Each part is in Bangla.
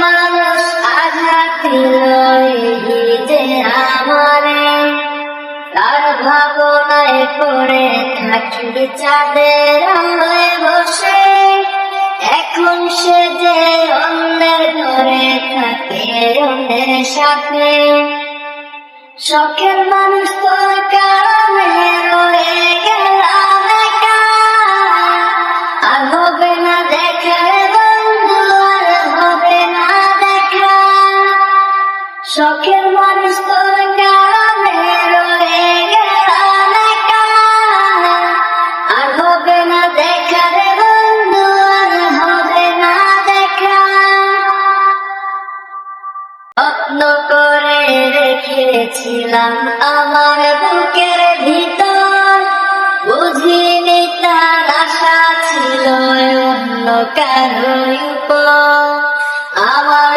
মানুষ আঘাত দিল যে আমারে তার ভাবনায় পড়ে থাকি চাঁদের আলোয় বসে এখন সে যে অন্যের ঘরে থাকে অন্যের সাথে শখের মানুষ তোর কারণে শখের মানুষ তোর কারণে রয়ে গেলাম আর হবে না দেখা রে বন্ধু, আর হবে না দেখা। যত্ন করে রেখেছিলাম আমার বুকের ভিতর। বুঝিনি তার আশা ছিল অন্য কারোর আমার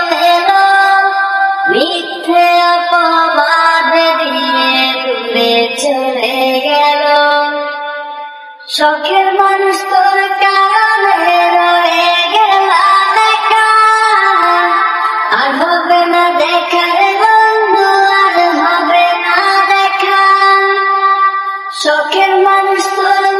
শখের মানুষ তোর কানে রয়ে গেল আর হবে না দেখার বন্ধু, আর হবে না দেখা। শখের মানুষ তোর